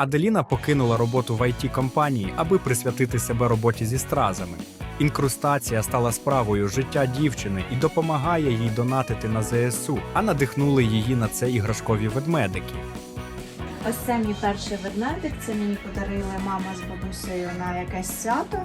Аделіна покинула роботу в it компанії, аби присвятити себе роботі зі стразами. Інкрустація стала справою життя дівчини і допомагає їй донатити на ЗСУ, а надихнули її на це іграшкові ведмедики. Ось це мій перший ведмедик. Це мені подарили мама з бабусею на якесь свято.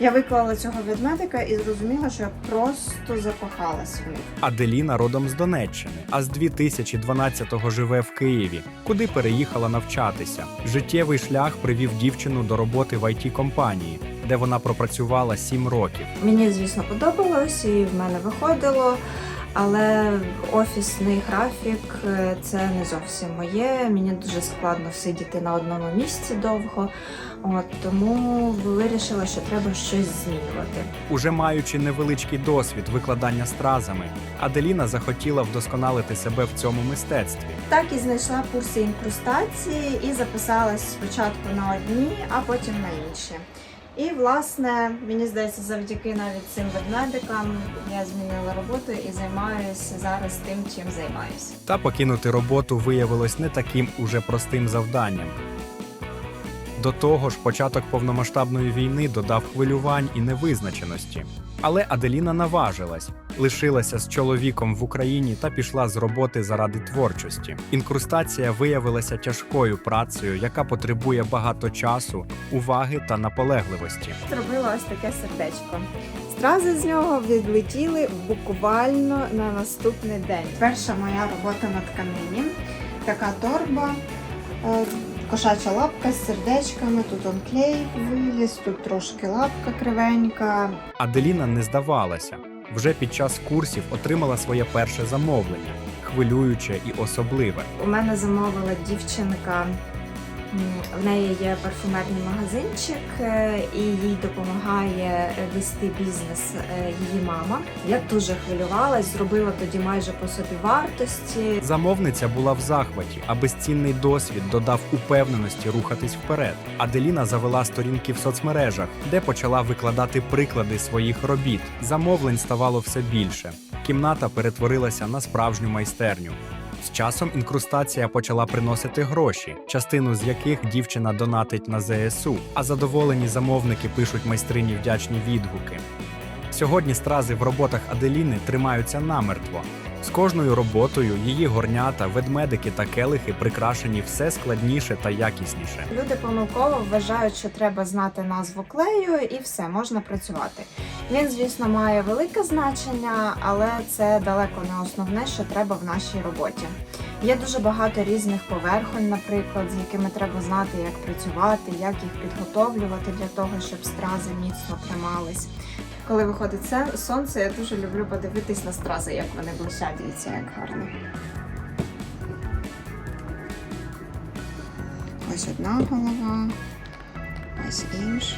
Я виклала цього ведмедика і зрозуміла, що я просто закохалась в них. Аделіна родом з Донеччини, а з 2012-го живе в Києві, куди переїхала навчатися. Життєвий шлях привів дівчину до роботи в it компанії, де вона пропрацювала 7 років. Мені, звісно, подобалось і в мене виходило. Але офісний графік е, це не зовсім моє. Мені дуже складно сидіти на одному місці довго. От тому вирішила, що треба щось змінювати. Уже маючи невеличкий досвід викладання стразами, Аделіна захотіла вдосконалити себе в цьому мистецтві. Так і знайшла курси інкрустації і записалась спочатку на одні, а потім на інші. І власне, мені здається, завдяки навіть цим ведмедикам я змінила роботу і займаюся зараз тим, чим займаюся. Та покинути роботу виявилось не таким уже простим завданням. До того ж, початок повномасштабної війни додав хвилювань і невизначеності. Але Аделіна наважилась, лишилася з чоловіком в Україні та пішла з роботи заради творчості. Інкрустація виявилася тяжкою працею, яка потребує багато часу, уваги та наполегливості. Зробила ось таке сердечко. Стрази з нього відлетіли буквально на наступний день. Перша моя робота на тканині. Така торба, кошача лапка з сердечками. Тут он клей виліз, тут трошки лапка кривенька. Аделіна не здавалася. Вже під час курсів отримала своє перше замовлення, хвилююче і особливе. У мене замовила дівчинка. В неї є парфумерний магазинчик, е, і їй допомагає вести бізнес е, її мама. Я дуже хвилювалась, зробила тоді майже по собі вартості. Замовниця була в захваті, а безцінний досвід додав упевненості рухатись вперед. Аделіна завела сторінки в соцмережах, де почала викладати приклади своїх робіт. Замовлень ставало все більше. Кімната перетворилася на справжню майстерню. З часом інкрустація почала приносити гроші, частину з яких дівчина донатить на ЗСУ, а задоволені замовники пишуть майстрині вдячні відгуки. Сьогодні стрази в роботах Аделіни тримаються намертво. З кожною роботою її горнята, ведмедики та келихи прикрашені все складніше та якісніше. Люди помилково вважають, що треба знати назву клею, і все можна працювати. Він, звісно, має велике значення, але це далеко не основне, що треба в нашій роботі. Є дуже багато різних поверхонь, наприклад, з якими треба знати, як працювати, як їх підготовлювати для того, щоб стрази міцно тримались. Коли виходить це- сонце, я дуже люблю подивитись на стрази, як вони блищать. Як гарно. Ось одна голова, ось інша.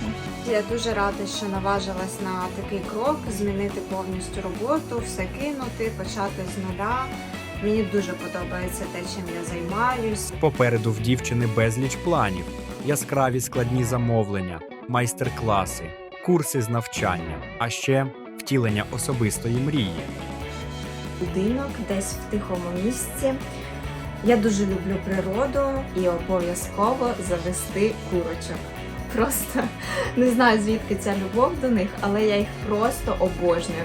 Я дуже рада, що наважилась на такий крок, змінити повністю роботу, все кинути, почати з нуля. Мені дуже подобається те, чим я займаюсь. Попереду в дівчини безліч планів, яскраві складні замовлення, майстер-класи, курси з навчання, а ще втілення особистої мрії. Будинок десь в тихому місці. Я дуже люблю природу і обов'язково завести курочок. Просто не знаю звідки ця любов до них, але я їх просто обожнюю.